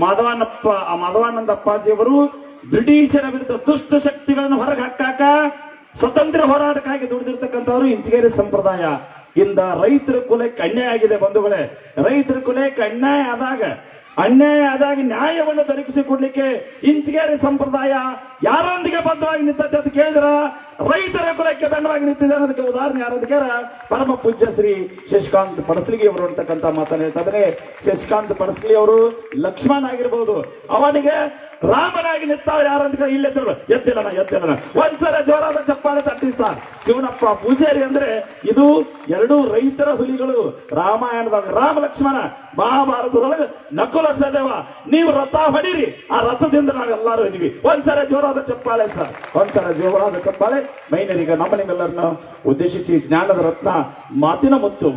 ಮಾಧವಾನಪ್ಪ ಮಾಧವಾನಂದ ಅಪ್ಪಾಜಿಯವರು ಬ್ರಿಟಿಷರ ವಿರುದ್ಧ ದುಷ್ಟ ಶಕ್ತಿಗಳನ್ನು ಹೊರಗೆ ಹಾಕಾಕ ಸ್ವತಂತ್ರ ಹೋರಾಟಕ್ಕಾಗಿ ದುಡಿದಿರ್ತಕ್ಕಂಥವ್ರು ಇಂಚಿಗೇರಿ ಸಂಪ್ರದಾಯ. ಇಂದ ರೈತರ ಕುಲಕ್ಕೆ ಅನ್ಯಾಯ ಆಗಿದೆ ಬಂಧುಗಳೇ. ರೈತರ ಕುಲಕ್ಕೆ ಅನ್ಯಾಯ ಆದಾಗ ಅನ್ಯಾಯ ಆದಾಗ ನ್ಯಾಯವನ್ನು ದೊರಕಿಸಿಕೊಡ್ಲಿಕ್ಕೆ ಇಂಚಿಗೇರಿ ಸಂಪ್ರದಾಯ ಯಾರೊಂದಿಗೆ ಬದ್ಧವಾಗಿ ನಿಂತದ್ದೆ ಅಂತ ಕೇಳಿದ್ರ? ರೈತರ ಕುಲಕ್ಕೆ ಬೆನ್ನವಾಗಿ ನಿಂತಿದೆ ಅನ್ನೋದಕ್ಕೆ ಉದಾಹರಣೆ ಯಾರಂತ ಪರಮ ಪೂಜ್ಯ ಶ್ರೀ ಶಶಿಕಾಂತ್ ಪಡಸ್ಲಿಗಿ ಅವರು ಅಂತಕ್ಕಂಥ ಮಾತನ್ನ ಹೇಳ್ತಾ ಶಶಿಕಾಂತ್ ಪಡಸ್ಲಿ ಅವರು ಲಕ್ಷ್ಮಣ ಆಗಿರ್ಬೋದು. ಅವನಿಗೆ ರಾಮನಾಗಿ ನಿಂತಾವ ಯಾರಂತ ಇಲ್ಲೆದ್ರು ಎತ್ತಿಲ್ಲಣ ಎತ್ತಿಲ್ಲಣ ಒಂದ್ಸಲ ಜೋರಾದ ಚಪ್ಪಾಳೆ ತಟ್ಟಿ ಸರ್ ಶಿವನಪ್ಪ ಪೂಜಾರಿ ಅಂದ್ರೆ ಇದು ಎರಡು ರೈತರ ಹುಲಿಗಳು. ರಾಮಾಯಣದಾಗ ರಾಮ ಲಕ್ಷ್ಮಣ, ಮಹಾಭಾರತದೊಳಗೆ ನಕುಲ ಸದೇವ. ನೀವು ರಥ ಹೊಡೀರಿ. ಆ ರಥದಿಂದ ನಾವೆಲ್ಲರೂ ಇದೀವಿ ಒಂದ್ಸಲ ಜೋರಾದ ಚಪ್ಪಾಳೆ ಸರ್. ಒಂದ್ಸಲ ಜೋರಾದ ಚಪ್ಪಾಳೆ. ಮೈನರಿಗ ನಮ್ಮ ನೀವೆಲ್ಲರನ್ನ ಉದ್ದೇಶಿಸಿ ಜ್ಞಾನದ ರತ್ನ ಮಾತಿನ ಮುತ್ತು.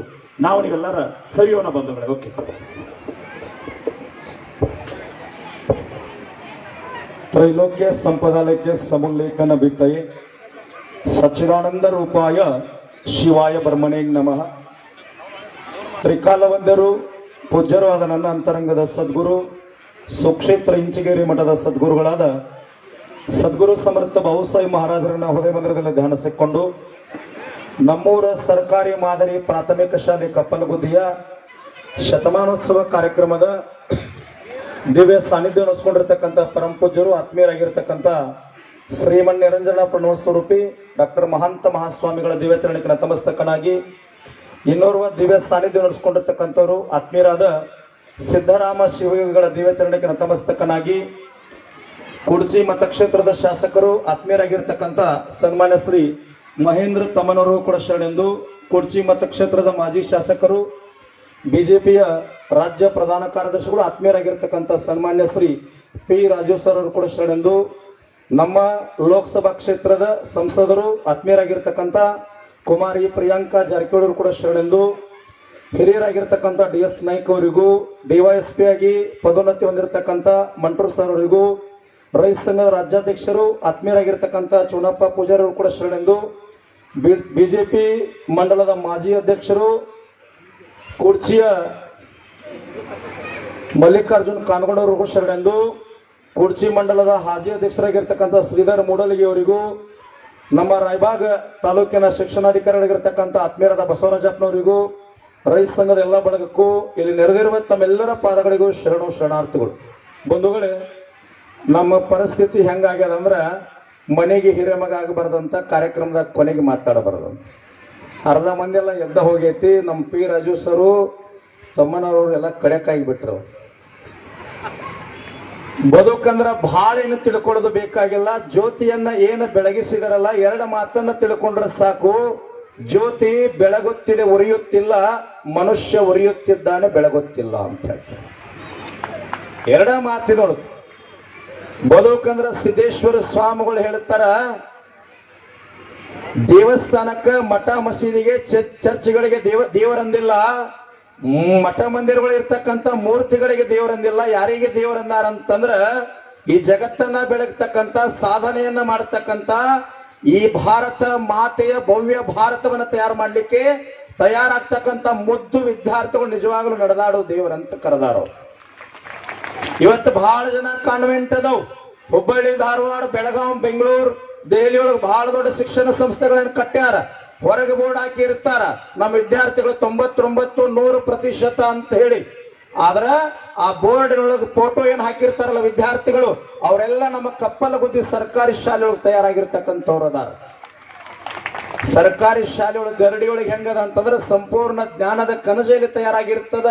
ನಾವು ನೀವೆಲ್ಲರ ಸವಿಯೋಣ ಬಂಧುಗಳೇ. ಓಕೆ ತ್ರೈಲೋಕ್ಯ ಸಂಪದಾಲಯಕ್ಕೆ ಸಮುಲ್ಲೇಖನ ಬಿತ್ತೈ ಸಚ್ಚಿದಾನಂದ ರೂಪಾಯ ಶಿವಾಯ ಬ್ರಹ್ಮಣೇ ನಮಃ. ತ್ರಿಕಾಲವಂದರು ಪೂಜ್ಯರು ಆದ ನನ್ನ ಅಂತರಂಗದ ಸದ್ಗುರು, ಸುಕ್ಷೇತ್ರ ಇಂಚಿಗೇರಿ ಮಠದ ಸದ್ಗುರುಗಳಾದ ಸದ್ಗುರು ಸಮರ್ಥ ಬಹುಸಾಯಿ ಮಹಾರಾಜರನ್ನ ಹೃದಯ ಮಂದಿರದಲ್ಲಿ ಧ್ಯಾನಿಸಿಕೊಂಡು, ನಮ್ಮೂರ ಸರ್ಕಾರಿ ಮಾದರಿ ಪ್ರಾಥಮಿಕ ಶಾಲೆ ಕಪ್ಪಲಗುದ್ದಿಯ ಶತಮಾನೋತ್ಸವ ಕಾರ್ಯಕ್ರಮದ ದಿವ್ಯ ಸಾನ್ನಿಧ್ಯ ನಡೆಸಿಕೊಂಡಿರ್ತಕ್ಕಂಥ ಪರಂ ಪೂಜ್ಯರು, ಆತ್ಮೀಯರಾಗಿರ್ತಕ್ಕಂಥ ಶ್ರೀಮನ್ ನಿರಂಜನ ಪ್ರಣವ ಸ್ವರೂಪಿ, ಡಾಕ್ಟರ್ ಮಹಾಂತ ಮಹಾಸ್ವಾಮಿಗಳ ದಿವ್ಯಾಚರಣೆಗೆ ನತಮಸ್ತಕನಾಗಿ ಇನ್ನೋರ್ವ ದಿವ್ಯ ಸಾನ್ನಿಧ್ಯ ನಡೆಸಿಕೊಂಡಿರ್ತಕ್ಕಂಥವರು, ಆತ್ಮೀಯರಾದ ಸಿದ್ದರಾಮ ಶಿವಯೋಗಿಗಳ ದಿವ್ಯಾಚರಣೆಗೆ ನತಮಸ್ತಕನಾಗಿ ಕುಡ್ಚಿ ಮತಕ್ಷೇತ್ರದ ಶಾಸಕರು ಆತ್ಮೀಯರಾಗಿರ್ತಕ್ಕಂಥ ಸನ್ಮಾನ್ಯ ಶ್ರೀ ಮಹೇಂದ್ರ ತಮ್ಮನವರು ಕೂಡ ಶರಣೆಂದು ಕುಡ್ಚಿ ಮತಕ್ಷೇತ್ರದ ಮಾಜಿ ಶಾಸಕರು, ಬಿಜೆಪಿಯ ರಾಜ್ಯ ಪ್ರಧಾನ ಕಾರ್ಯದರ್ಶಿಗಳು, ಆತ್ಮೀಯರಾಗಿರ್ತಕ್ಕಂಥ ಸನ್ಮಾನ್ಯ ಶ್ರೀ ಪಿ ರಾಜೀವ್ ಸರ್ ಅವರು ಕೂಡ ಶರಣೆಂದು ನಮ್ಮ ಲೋಕಸಭಾ ಕ್ಷೇತ್ರದ ಸಂಸದರು, ಆತ್ಮೀಯರಾಗಿರ್ತಕ್ಕಂಥ ಕುಮಾರಿ ಪ್ರಿಯಾಂಕಾ ಜಾರಕಿಹೊಳಿ ಕೂಡ ಶರಣೆಂದು ಹಿರಿಯರಾಗಿರ್ತಕ್ಕಂಥ ಡಿ ಎಸ್ ನಾಯ್ಕ ಅವರಿಗೂ ಡಿವೈಎಸ್ಪಿ ಆಗಿ ಪದೋನ್ನತಿ ಹೊಂದಿರತಕ್ಕಂಥ ಮಂಟೂರ್ ಸರ್ ಅವರಿಗೂ ರೈತ ಸಂಘದ ರಾಜ್ಯಾಧ್ಯಕ್ಷರು ಆತ್ಮೀಯರಾಗಿರ್ತಕ್ಕಂಥ ಚುನಪ್ಪ ಪೂಜಾರಿ ಅವರು ಕೂಡ ಶರಣೆಂದು ಬಿಜೆಪಿ ಮಂಡಲದ ಮಾಜಿ ಅಧ್ಯಕ್ಷರು ಕುರ್ಚಿಯ ಮಲ್ಲಿಕಾರ್ಜುನ್ ಕಾನ್ಗೊಂಡವರಿಗೂ ಶರಣೆಂದು ಕುರ್ಚಿ ಮಂಡಲದ ಹಾಜಿ ಅಧ್ಯಕ್ಷರಾಗಿರ್ತಕ್ಕಂಥ ಶ್ರೀಧರ್ ಮೂಡಲಗಿ ಅವರಿಗೂ ನಮ್ಮ ರಾಯಭಾಗ ತಾಲೂಕಿನ ಶಿಕ್ಷಣಾಧಿಕಾರಿಗಳಿಗಿರ್ತಕ್ಕಂಥ ಆತ್ಮೀಯರಾದ ಬಸವರಾಜಪ್ಪನವರಿಗೂ ರೈತ ಸಂಘದ ಎಲ್ಲ ಬಳಗಕ್ಕೂ ಇಲ್ಲಿ ನೆರೆದಿರುವ ತಮ್ಮೆಲ್ಲರ ಪಾದಗಳಿಗೂ ಶರಣು ಶರಣಾರ್ಥಿಗಳು. ಬಂಧುಗಳೇ ನಮ್ಮ ಪರಿಸ್ಥಿತಿ ಹೆಂಗಾಗ್ಯದ ಅಂದ್ರೆ ಮನೆಗೆ ಹಿರೇಮಗ ಆಗಬಾರ್ದಂತ ಕಾರ್ಯಕ್ರಮದಾಗ ಕೊನೆಗೆ ಮಾತಾಡಬಾರ್ದು. ಅರ್ಧ ಮಂದಿ ಎಲ್ಲ ಎದ್ದ ಹೋಗೈತಿ, ನಮ್ಮ ಪಿ ರಾಜು ಸರು, ತಮ್ಮನವರು ಎಲ್ಲ ಕಡೆಕಾಗಿ ಬಿಟ್ರು ಬದುಕಂದ್ರ ಭಾಳ ಏನು ತಿಳ್ಕೊಳ್ಳೋದು ಬೇಕಾಗಿಲ್ಲ, ಜ್ಯೋತಿಯನ್ನ ಏನು ಬೆಳಗಿಸಿದರಲ್ಲ, ಎರಡು ಮಾತನ್ನ ತಿಳ್ಕೊಂಡ್ರೆ ಸಾಕು. ಜ್ಯೋತಿ ಬೆಳಗುತ್ತಿದೆ, ಉರಿಯುತ್ತಿಲ್ಲ, ಮನುಷ್ಯ ಉರಿಯುತ್ತಿದ್ದಾನೆ, ಬೆಳಗುತ್ತಿಲ್ಲ ಅಂತ ಹೇಳ್ತಾರೆ. ಎರಡ ಮಾತಿನೋಳು ಬದುಕಂದ್ರ ಸಿದ್ದೇಶ್ವರ ಸ್ವಾಮಿಗಳು ಹೇಳ್ತಾರ, ದೇವಸ್ಥಾನಕ್ಕ ಮಠ ಮಸೀದಿಗೆ ಚರ್ಚ್ಗಳಿಗೆ ದೇವ, ದೇವರಂದಿಲ್ಲ. ಮಠ ಮಂದಿರಗಳು ಇರ್ತಕ್ಕಂಥ ಮೂರ್ತಿಗಳಿಗೆ ದೇವರಂದಿಲ್ಲ. ಯಾರಿಗೆ ದೇವರಂದಾರ ಅಂತಂದ್ರ, ಈ ಜಗತ್ತನ್ನ ಬೆಳಗ್ತಕ್ಕಂಥ ಸಾಧನೆಯನ್ನ ಮಾಡತಕ್ಕಂಥ ಈ ಭಾರತ ಮಾತೆಯ ಭವ್ಯ ಭಾರತವನ್ನ ತಯಾರು ಮಾಡ್ಲಿಕ್ಕೆ ತಯಾರಾಗ್ತಕ್ಕಂಥ ಮುದ್ದು ವಿದ್ಯಾರ್ಥಿಗಳು ನಿಜವಾಗ್ಲೂ ನಡೆದಾಡೋ ದೇವರಂತ ಕರೆದಾರೋ ಇವತ್ತು ಬಹಳ ಜನ ಕಾನ್ವೆಂಟ್ ಅದಾವ್ ಹುಬ್ಬಳ್ಳಿ, ಧಾರವಾಡ, ಬೆಳಗಾಂ, ಬೆಂಗಳೂರು ದೆಹಲಿ ಒಳಗೆ ಬಹಳ ದೊಡ್ಡ ಶಿಕ್ಷಣ ಸಂಸ್ಥೆಗಳನ್ನ ಕಟ್ಟ್ಯಾರ. ಹೊರಗೆ ಬೋರ್ಡ್ ಹಾಕಿ ಇರ್ತಾರ. ನಮ್ಮ ವಿದ್ಯಾರ್ಥಿಗಳು ತೊಂಬತ್ತೊಂಬತ್ತು, ನೂರು ಪ್ರತಿಶತ ಅಂತ ಹೇಳಿ. ಆದ್ರ ಆ ಬೋರ್ಡಿನೊಳಗೆ ಫೋಟೋ ಏನ್ ಹಾಕಿರ್ತಾರಲ್ಲ ವಿದ್ಯಾರ್ಥಿಗಳು, ಅವರೆಲ್ಲ ನಮ್ಮ ಕಪ್ಪಲಗುದ್ದಿ ಸರ್ಕಾರಿ ಶಾಲೆ ಒಳಗೆ ತಯಾರಾಗಿರ್ತಕ್ಕಂಥವ್ರು ಅದಾರ. ಸರ್ಕಾರಿ ಶಾಲೆ ಒಳಗೆ ಗರಡಿ ಒಳಗೆ ಹೆಂಗದ ಅಂತಂದ್ರೆ ಸಂಪೂರ್ಣ ಜ್ಞಾನದ ಕನಜೆಯಲ್ಲಿ ತಯಾರಾಗಿರ್ತದ.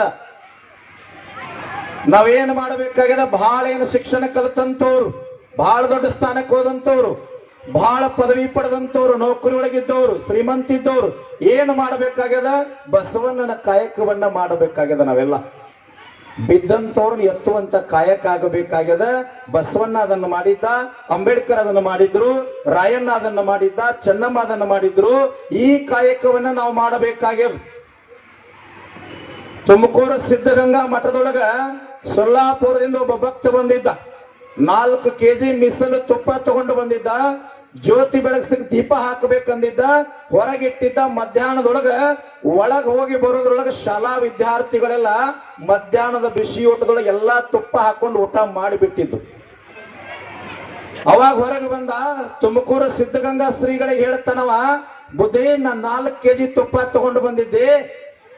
ನಾವೇನ್ ಮಾಡಬೇಕಾಗ್ಯದ ಬಹಳ ಏನು ಶಿಕ್ಷಣ ಕಲಿತಂತವ್ರು, ಬಹಳ ದೊಡ್ಡ ಸ್ಥಾನಕ್ಕೆ ಹೋದಂತವ್ರು, ಬಹಳ ಪದವಿ ಪಡೆದಂತವ್ರು ನೌಕರಿ ಒಳಗಿದ್ದವ್ರು ಶ್ರೀಮಂತ ಇದ್ದವ್ರು, ಏನು ಮಾಡಬೇಕಾಗ್ಯದ ಬಸವಣ್ಣನ ಕಾಯಕವನ್ನ ಮಾಡಬೇಕಾಗ್ಯದ ನಾವೆಲ್ಲ. ಬಿದ್ದಂತವ್ರನ್ನ ಎತ್ತುವಂತ ಕಾಯಕ ಆಗಬೇಕಾಗ್ಯದ ಬಸವಣ್ಣ ಅದನ್ನು ಮಾಡಿದ್ದ, ಅಂಬೇಡ್ಕರ್ ಅದನ್ನು ಮಾಡಿದ್ರು, ರಾಯಣ್ಣ ಅದನ್ನು ಮಾಡಿದ್ದ, ಚೆನ್ನಮ್ಮ ಅದನ್ನು ಮಾಡಿದ್ರು, ಈ ಕಾಯಕವನ್ನ ನಾವು ಮಾಡಬೇಕಾಗ್ಯದ. ತುಮಕೂರು ಸಿದ್ಧಗಂಗಾ ಮಠದೊಳಗ ಸೊಲ್ಲಾಪುರದಿಂದ ಒಬ್ಬ ಭಕ್ತ ಬಂದಿದ್ದ. ನಾಲ್ಕು ಕೆಜಿ ಮಿಸಲು ತುಪ್ಪ ತಗೊಂಡು ಬಂದಿದ್ದ. ಜ್ಯೋತಿ ಬೆಳಗ್ಸಕ್ ದೀಪ ಹಾಕಬೇಕಂದಿದ್ದ. ಹೊರಗಿಟ್ಟಿದ್ದ ಮಧ್ಯಾಹ್ನದೊಳಗ ಒಳಗ್ ಹೋಗಿ ಬರೋದ್ರೊಳಗ ಶಾಲಾ ವಿದ್ಯಾರ್ಥಿಗಳೆಲ್ಲ ಮಧ್ಯಾಹ್ನದ ಬಿಸಿ ಊಟದೊಳಗೆ ಎಲ್ಲಾ ತುಪ್ಪ ಹಾಕೊಂಡು ಊಟ ಮಾಡಿಬಿಟ್ಟಿದ್ದು ಅವಾಗ ಹೊರಗೆ ಬಂದ ತುಮಕೂರು ಸಿದ್ಧಗಂಗಾ ಶ್ರೀಗಳಿಗೆ ಹೇಳ್ತಾನವ, ಬುದ್ಧಿ ನಾ ನಾಲ್ಕು ಕೆಜಿ ತುಪ್ಪ ತಗೊಂಡು ಬಂದಿದ್ದೆ.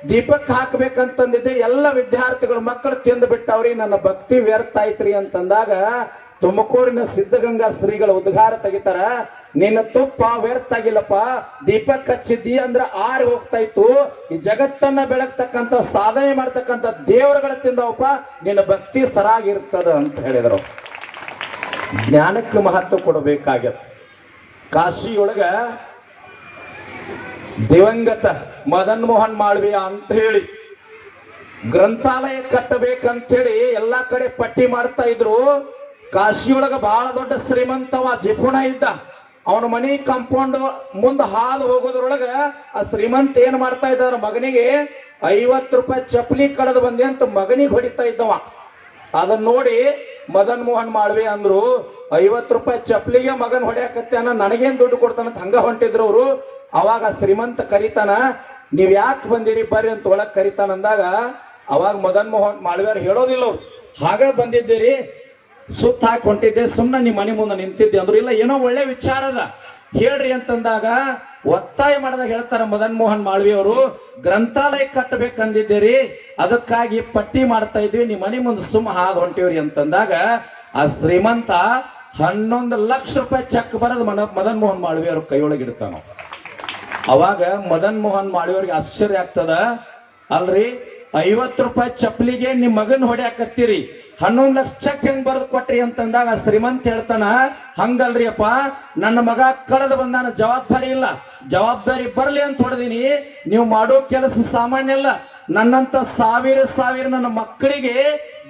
ದೀಪಕ್ ಹಾಕ್ಬೇಕಂತಂದಿದ್ದೆ, ಎಲ್ಲ ವಿದ್ಯಾರ್ಥಿಗಳು ಮಕ್ಕಳು ತಿಂದು ಬಿಟ್ಟವ್ರಿ, ನನ್ನ ಭಕ್ತಿ ವ್ಯರ್ಥ ಐತ್ರಿ ಅಂತಂದಾಗ ತುಮಕೂರಿನ ಸಿದ್ಧಗಂಗಾ ಶ್ರೀಗಳ ಉದ್ಗಾರ ತೆಗಿತಾರ, ನಿನ್ನ ತುಪ್ಪ ವ್ಯರ್ಥ ಆಗಿಲ್ಲಪ್ಪ, ದೀಪಕ್ ಹಚ್ಚಿದ್ದಿ ಅಂದ್ರೆ ಆರಿ ಹೋಗ್ತಾ ಇತ್ತು ಈ ಜಗತ್ತನ್ನ ಬೆಳಗ್ತಕ್ಕಂತ ಸಾಧನೆ ಮಾಡ್ತಕ್ಕಂತ ದೇವರುಗಳ ತಿಂದವಪ್ಪ, ನಿನ್ನ ಭಕ್ತಿ ಸರಾಗಿರ್ತದ ಅಂತ ಹೇಳಿದರು. ಜ್ಞಾನಕ್ಕೆ ಮಹತ್ವ ಕೊಡಬೇಕಾಗ್ಯದ. ಕಾಶಿಯೊಳಗ ದಿವಂಗತ ಮದನ್ ಮೋಹನ್ ಮಾಳ್ವಿಯ ಅಂತ ಹೇಳಿ ಗ್ರಂಥಾಲಯ ಕಟ್ಟಬೇಕಂತ ಹೇಳಿ ಎಲ್ಲಾ ಕಡೆ ಪಟ್ಟಿ ಮಾಡ್ತಾ ಇದ್ರು. ಕಾಶಿಯೊಳಗ ಬಹಳ ದೊಡ್ಡ ಶ್ರೀಮಂತವ ಜಿಪುಣ ಇದ್ದ. ಅವನ ಮನಿ ಕಂಪೌಂಡ್ ಮುಂದ ಹಾಲು ಹೋಗೋದ್ರೊಳಗ ಆ ಶ್ರೀಮಂತ ಏನ್ ಮಾಡ್ತಾ ಇದ್ದಾರ ಮಗನಿಗೆ, ಐವತ್ತು ರೂಪಾಯಿ ಚಪ್ಪಲಿ ಕಳೆದು ಬಂದೆ ಅಂತ ಮಗನಿಗೆ ಹೊಡಿತಾ ಇದ್ದವ. ಅದನ್ನ ನೋಡಿ ಮದನ್ ಮೋಹನ್ ಮಾಳ್ವಿ ಅಂದ್ರು, ಐವತ್ತು ರೂಪಾಯಿ ಚಪ್ಪಲಿಗೆ ಮಗನ್ ಹೊಡ್ಯಾಕತ್ತಾನ ನನಗೇನ್ ದುಡ್ಡು ಕೊಡ್ತಾನಂತ ಹಂಗ ಹೊಂಟಿದ್ರು ಅವರು. ಅವಾಗ ಶ್ರೀಮಂತ ಕರಿತಾನ, ನೀವ್ ಯಾಕೆ ಬಂದಿರಿ ಬರ್ರಿ ಅಂತ ಒಳಗ್ ಕರಿತಾನ ಅಂದಾಗ, ಅವಾಗ ಮದನ್ ಮೋಹನ್ ಮಾಳ್ವಿಯವ್ರು ಹೇಳೋದಿಲ್ಲ ಅವ್ರು. ಹಾಗ ಬಂದಿದ್ದೀರಿ, ಸುತ್ತ ಹಾಕಿ ಹೊಂಟಿದ್ದೆ ಸುಮ್ಮನೆ ನಿಮ್ಮ ಮನೆ ಮುಂದೆ ನಿಂತಿದ್ದೆ ಅಂದ್ರು. ಇಲ್ಲ, ಏನೋ ಒಳ್ಳೆ ವಿಚಾರ ಅದ. ಹೇಳ್ರಿ ಅಂತಂದಾಗ ಒತ್ತಾಯ ಮಾಡಿದಾಗ ಹೇಳ್ತಾರೆ ಮದನ್ ಮೋಹನ್ ಮಾಳ್ವಿ ಅವರು ಗ್ರಂಥಾಲಯ ಕಟ್ಟಬೇಕಂದಿದ್ದೀರಿ, ಅದಕ್ಕಾಗಿ ಪಟ್ಟಿ ಮಾಡ್ತಾ ಇದ್ವಿ ನಿಮ್ಮ ಮನೆ ಮುಂದೆ ಸುಮ್ಮ ಹಾದು ಹೊಂಟಿವ್ರಿ ಅಂತಂದಾಗ, ಆ ಶ್ರೀಮಂತ ಹನ್ನೊಂದು ಲಕ್ಷ ರೂಪಾಯಿ ಚೆಕ್ ಬರೋದು ಮನ ಮದನ್ ಮೋಹನ್ ಮಾಳ್ವಿ ಅವ್ರ ಕೈಯೊಳಗೆ ಇಡ್ತಾನ ಅವಾಗ ಮದನ್ ಮೋಹನ್ ಮಾಡೋರಿಗೆ ಆಶ್ಚರ್ಯ ಆಗ್ತದ. ಅಲ್ರಿ, ಐವತ್ತು ರೂಪಾಯಿ ಚಪ್ಪಲಿಗೆ ನಿಮ್ ಮಗನ್ ಹೊಡ್ಯಾಕತ್ತೀರಿ. ಹನ್ನೊಂದು ಲಕ್ಷ ಚೆಕ್ ಹೆಂಗ್ ಬರೆದು ಕೊಟ್ರಿ ಅಂತಂದಾಗ ಶ್ರೀಮಂತ ಹೇಳ್ತಾನ ಹಂಗಲ್ರಿ ಅಪ್ಪ ನನ್ನ ಮಗ ಕಳೆದು ಬಂದಾನ, ಜವಾಬ್ದಾರಿ ಇಲ್ಲ. ಜವಾಬ್ದಾರಿ ಬರ್ಲಿ ಅಂತ ಹೊಡೆದೀನಿ, ನೀವು ಮಾಡೋ ಕೆಲಸ ಸಾಮಾನ್ಯ ಅಲ್ಲ ನನ್ನಂತ ಸಾವಿರ ಸಾವಿರ ನನ್ನ ಮಕ್ಕಳಿಗೆ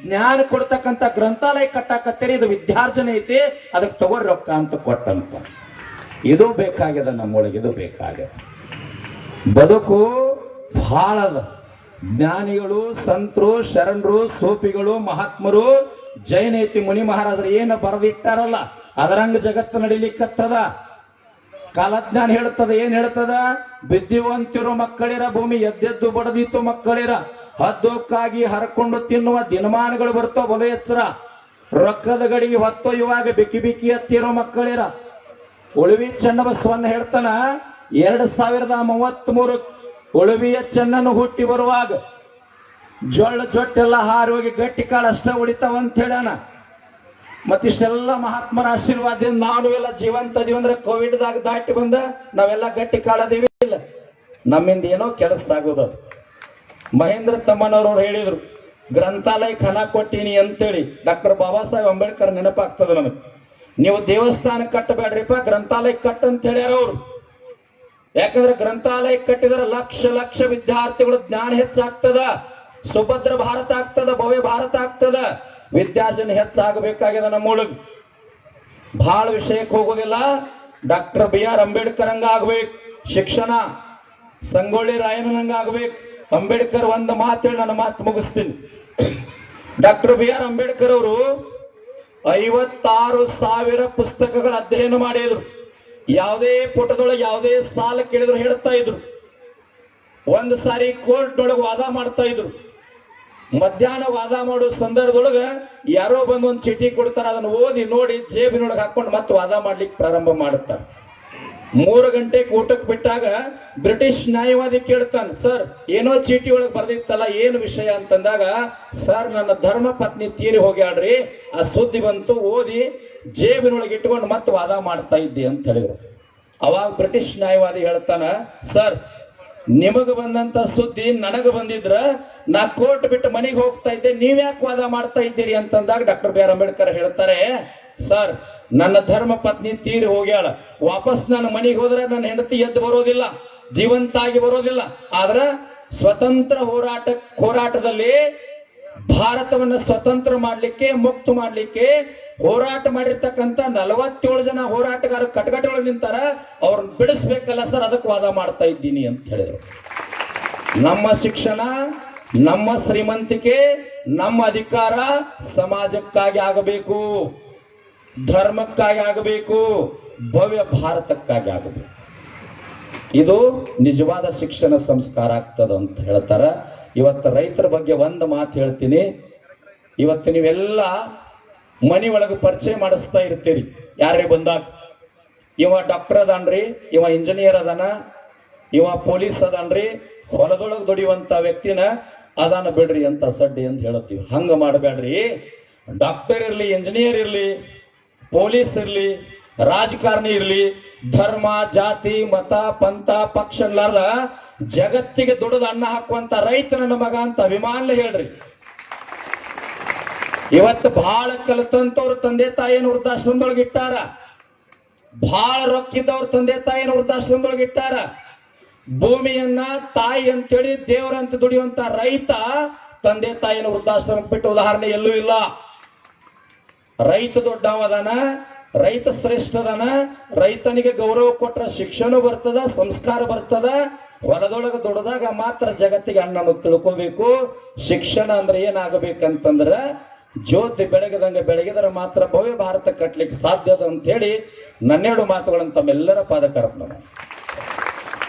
ಜ್ಞಾನ ಕೊಡ್ತಕ್ಕಂತ ಗ್ರಂಥಾಲಯ ಕಟ್ಟಾಕತ್ತೀರಿ, ಇದು ವಿದ್ಯಾರ್ಜನೆ ಐತಿ, ಅದಕ್ಕೆ ತಗೋರಿ ರೊಕ್ಕ ಅಂತ ಕೊಟ್ಟಂತ ಇದು ಬೇಕಾಗ್ಯದ ನಮ್ಮೊಳಗೆ, ಇದು ಬೇಕಾಗ್ಯದ. ಬದುಕು ಬಹಳದ ಜ್ಞಾನಿಗಳು, ಸಂತರು, ಶರಣರು, ಸೋಪಿಗಳು, ಮಹಾತ್ಮರು ಜೈನೇತಿ ಮುನಿ ಮಹಾರಾಜರು ಏನು ಬರೆದಿಟ್ಟಾರಲ್ಲ ಅದರಂಗ ಜಗತ್ತು ನಡಿಲಿಕ್ಕತ್ತದ. ಕಾಲಜ್ಞಾನ ಹೇಳುತ್ತದೆ, ಏನ್ ಹೇಳ್ತದ ಬಿದ್ದಿವಂತಿರು ಮಕ್ಕಳಿರ, ಭೂಮಿ ಎದ್ದೆದ್ದು ಬಡದಿತ್ತು ಮಕ್ಕಳಿರ. ಹದ್ದುಕ್ಕಾಗಿ ಹರಕೊಂಡು ತಿನ್ನುವ ದಿನಮಾನಗಳು ಬರ್ತಾವ ಬಲ ಎಚ್ಚರ ರೊಕ್ಕದ ಗಡಿಗೆ ಹೊತ್ತೋ ಇವಾಗ ಬಿಕ್ಕಿ ಬಿಕ್ಕಿ ಎತ್ತಿರೋ ಮಕ್ಕಳಿರ. ಉಳುವಿ ಚನ್ನಬಸವನ್ನ ಹೇಳ್ತಾನ, ಎರಡ್ ಸಾವಿರದ ಮೂವತ್ತ್ ಮೂರು ಉಳುವಿಯ ಚೆನ್ನನ್ನು ಹುಟ್ಟಿ ಬರುವಾಗ ಜೊಳ್ಳ ಜೊಟ್ಟೆಲ್ಲ ಹೋಗಿ ಗಟ್ಟಿ ಕಾಳು ಅಷ್ಟ ಉಳಿತಾವಂತ ಹೇಳ್ಯಾನ. ಮತ್ತಿಷ್ಟೆಲ್ಲ ಮಹಾತ್ಮರ ಆಶೀರ್ವಾದದಿಂದ ನಾವು ಎಲ್ಲ ಜೀವಂತ ಅದೀವಿ ಅಂದ್ರೆ ಕೋವಿಡ್ ದಾಗ ದಾಟಿ ಬಂದ ನಾವೆಲ್ಲ ಗಟ್ಟಿ ಕಾಳದೀವಿ ಇಲ್ಲ, ನಮ್ಮಿಂದ ಏನೋ ಕೆಲಸ ಆಗೋದು. ಮಹೇಂದ್ರ ತಮ್ಮನವರು ಹೇಳಿದ್ರು, ಗ್ರಂಥಾಲಯಕ್ಕೆ ಹಣ ಕೊಟ್ಟೀನಿ ಅಂತೇಳಿ. ಡಾಕ್ಟರ್ ಬಾಬಾ ಸಾಹೇಬ್ ಅಂಬೇಡ್ಕರ್ ನೆನಪಾಗ್ತದೆ ನನಗೆ. ನೀವು ದೇವಸ್ಥಾನ ಕಟ್ಟಬೇಡ್ರಿಪ್ಪ ಗ್ರಂಥಾಲಯ ಕಟ್ಟ ಅಂತ ಹೇಳ್ಯಾರ ಅವ್ರು. ಯಾಕಂದ್ರೆ ಗ್ರಂಥಾಲಯ ಕಟ್ಟಿದ್ರೆ ಲಕ್ಷ ಲಕ್ಷ ವಿದ್ಯಾರ್ಥಿಗಳು ಜ್ಞಾನ ಹೆಚ್ಚಾಗ್ತದ, ಸುಭದ್ರ ಭಾರತ ಆಗ್ತದ, ಭವ್ಯ ಭಾರತ ಆಗ್ತದ. ವಿದ್ಯಾರ್ಜನೆ ಹೆಚ್ಚಾಗಬೇಕಾಗಿದೆ ನಮ್ಮೊಳಗ್. ಬಹಳ ವಿಷಯಕ್ಕೆ ಹೋಗೋದಿಲ್ಲ, ಡಾಕ್ಟರ್ ಬಿ ಆರ್ ಅಂಬೇಡ್ಕರ್ ಹಂಗ ಆಗ್ಬೇಕು, ಶಿಕ್ಷಣ, ಸಂಗೊಳ್ಳಿ ರಾಯಣ್ಣನಂಗ ಆಗ್ಬೇಕು. ಅಂಬೇಡ್ಕರ್ ಒಂದು ಮಾತು ಹೇಳಿ ನನ್ನ ಮಾತು ಮುಗಿಸ್ತೀನಿ. ಡಾಕ್ಟರ್ ಬಿ ಆರ್ ಅಂಬೇಡ್ಕರ್ ಅವರು ಐವತ್ತಾರು ಸಾವಿರ ಪುಸ್ತಕಗಳ ಅಧ್ಯಯನ ಮಾಡಿದ್ರು. ಯಾವುದೇ ಪುಟದೊಳಗೆ ಯಾವುದೇ ಸಾಲ ಕೇಳಿದ್ರು ಹೇಳ್ತಾ ಇದ್ರು. ಒಂದು ಸಾರಿ ಕೋರ್ಟ್ ಒಳಗೆ ವಾದ ಮಾಡ್ತಾ ಇದ್ರು. ಮಧ್ಯಾಹ್ನ ವಾದ ಮಾಡೋ ಸಂದರ್ಭದೊಳಗ ಯಾರೋ ಬಂದು ಒಂದು ಚೀಟಿ ಕೊಡ್ತಾರೆ, ಅದನ್ನು ಓದಿ ನೋಡಿ ಜೇಬಿನೊಳಗೆ ಹಾಕೊಂಡು ಮತ್ತೆ ವಾದ ಮಾಡ್ಲಿಕ್ಕೆ ಪ್ರಾರಂಭ ಮಾಡುತ್ತಾರೆ. ಮೂರು ಗಂಟೆ ಊಟಕ್ಕೆ ಬಿಟ್ಟಾಗ ಬ್ರಿಟಿಷ್ ನ್ಯಾಯವಾದಿ ಕೇಳ್ತಾನೆ, ಸರ್, ಏನೋ ಚೀಟಿ ಒಳಗೆ ಬರ್ದಿತ್ತಲ್ಲ, ಏನು ವಿಷಯ? ಅಂತಂದಾಗ, ಸರ್, ನನ್ನ ಧರ್ಮ ಪತ್ನಿ ತೀರಿ ಹೋಗ್ಯಾಡ್ರಿ ಆ ಸುದ್ದಿ ಬಂತು, ಓದಿ ಜೇಬಿನೊಳಗೆ ಇಟ್ಕೊಂಡು ಮತ್ತೆ ವಾದ ಮಾಡ್ತಾ ಇದ್ದೆ ಅಂತ ಹೇಳಿದ್ರು. ಅವಾಗ ಬ್ರಿಟಿಷ್ ನ್ಯಾಯವಾದಿ ಹೇಳ್ತಾನ, ಸರ್, ನಿಮಗ ಬಂದಂತ ಸುದ್ದಿ ನನಗ ಬಂದಿದ್ರ, ನಾ ಕೋರ್ಟ್ ಬಿಟ್ಟು ಮನೆಗೆ ಹೋಗ್ತಾ ಇದ್ದೆ, ನೀವ್ಯಾಕೆ ವಾದ ಮಾಡ್ತಾ ಇದ್ದೀರಿ? ಅಂತಂದಾಗ ಡಾಕ್ಟರ್ ಬಿ ಆರ್ ಅಂಬೇಡ್ಕರ್ ಹೇಳ್ತಾರೆ, ಸರ್ ನನ್ನ ಧರ್ಮ ಪತ್ನಿ ತೀರಿ ಹೋಗ್ಯಾಳ. ವಾಪಸ್ ನನ್ನ ಮನೆಗೆ ಹೋದ್ರೆ ನನ್ನ ಹೆಂಡತಿ ಎದ್ದು ಬರೋದಿಲ್ಲ, ಜೀವಂತಾಗಿ ಬರೋದಿಲ್ಲ. ಆದ್ರ ಸ್ವತಂತ್ರ ಹೋರಾಟ, ಹೋರಾಟದಲ್ಲಿ ಭಾರತವನ್ನ ಸ್ವತಂತ್ರ ಮಾಡ್ಲಿಕ್ಕೆ, ಮುಕ್ತ ಮಾಡ್ಲಿಕ್ಕೆ ಹೋರಾಟ ಮಾಡಿರ್ತಕ್ಕಂಥ ನಲವತ್ತೇಳು ಜನ ಹೋರಾಟಗಾರರು ಕಟಕಟೊಳಗೆ ನಿಂತಾರ. ಅವ್ರನ್ನ ಬಿಡಿಸ್ಬೇಕಲ್ಲ ಸರ್, ಅದಕ್ಕೆ ವಾದ ಮಾಡ್ತಾ ಇದ್ದೀನಿ ಅಂತ ಹೇಳಿದ್ರು. ನಮ್ಮ ಶಿಕ್ಷಣ, ನಮ್ಮ ಶ್ರೀಮಂತಿಕೆ, ನಮ್ಮ ಅಧಿಕಾರ ಸಮಾಜಕ್ಕಾಗಿ ಆಗಬೇಕು. ಧರ್ಮಕ್ಕಾಗಿ ಆಗಬೇಕು, ಭವ್ಯ ಭಾರತಕ್ಕಾಗಿ ಆಗಬೇಕು. ಇದು ನಿಜವಾದ ಶಿಕ್ಷಣ ಸಂಸ್ಕಾರ ಆಗ್ತದ ಅಂತ ಹೇಳ್ತಾರ. ಇವತ್ತು ರೈತರ ಬಗ್ಗೆ ಒಂದು ಮಾತು ಹೇಳ್ತೀನಿ. ಇವತ್ತು ನೀವೆಲ್ಲ ಮನಿ ಒಳಗೆ ಪರಿಚಯ ಮಾಡಿಸ್ತಾ ಇರ್ತೀರಿ. ಯಾರೇ ಬಂದಾಗ ಇವ ಡಾಕ್ಟರ್ ಅದಾನ್ರಿ, ಇವ ಇಂಜಿನಿಯರ್ ಅದಾನ, ಇವ ಪೊಲೀಸ್ ಅದಾನ್ರಿ, ಹೊಲದೊಳಗೆ ದುಡಿಯುವಂತ ವ್ಯಕ್ತಿನ ಅದಾನ ಬಿಡ್ರಿ ಅಂತ ಸಡ್ಡಿ ಅಂತ ಹೇಳತ್ತೀವಿ ಹಂಗ ಮಾಡಬೇಡ್ರಿ ಡಾಕ್ಟರ್ ಇರ್ಲಿ ಇಂಜಿನಿಯರ್ ಇರ್ಲಿ ಪೊಲೀಸ್ ಇರಲಿ, ರಾಜಕಾರಣಿ ಇರಲಿ, ಧರ್ಮ, ಜಾತಿ, ಮತ, ಪಂಥ, ಪಕ್ಷ ಜಗತ್ತಿಗೆ ದುಡಿದು ಅನ್ನ ಹಾಕುವಂತ ರೈತ ನನ್ನ ಮಗ ಅಂತ ಅಭಿಮಾನ ಹೇಳ್ರಿ. ಇವತ್ತು ಬಹಳ ಕಲಿತಂತವ್ರ ತಂದೆ ತಾಯಿನ ವೃದ್ಧಾಶ್ರಮದೊಳಗೆ ಇಟ್ಟಾರ? ಬಹಳ ರೊಕ್ಕಿದ್ದವ್ರ ತಂದೆ ತಾಯಿನ ವೃದ್ಧಾಶ್ರಮದೊಳಗೆ ಇಟ್ಟಾರ? ಭೂಮಿಯನ್ನ ತಾಯಿ ಅಂತೇಳಿ ದೇವರಂತ ದುಡಿಯುವಂತ ರೈತ ತಂದೆ ತಾಯಿನ ವೃದ್ಧಾಶ್ರಮಕ್ಕೆ ಬಿಟ್ಟು ಉದಾಹರಣೆ ಎಲ್ಲೂ ಇಲ್ಲ. ರೈತ ದೊಡ್ಡವದನ, ರೈತ ಶ್ರೇಷ್ಠದನ, ರೈತನಿಗೆ ಗೌರವ ಕೊಟ್ರ ಶಿಕ್ಷಣ ಬರ್ತದ, ಸಂಸ್ಕಾರ ಬರ್ತದ, ಹೊಲದೊಳಗೆ ದುಡಿದಾಗ ಮಾತ್ರ ಜಗತ್ತಿಗೆ ಅಣ್ಣನು ತಿಳ್ಕೊಬೇಕು. ಶಿಕ್ಷಣ ಅಂದ್ರೆ ಏನಾಗಬೇಕಂತಂದ್ರ ಜ್ಯೋತಿ ಬೆಳಗದಂಗೆ ಬೆಳಗಿದರೆ ಮಾತ್ರ ಭವ್ಯ ಭಾರತ ಕಟ್ಲಿಕ್ಕೆ ಸಾಧ್ಯದ ಅಂತ ಹೇಳಿ ನನ್ನೆರಡು ಮಾತುಗಳನ್ನು ತಮ್ಮೆಲ್ಲರ ಪಾದಕರ್ಪಣೆ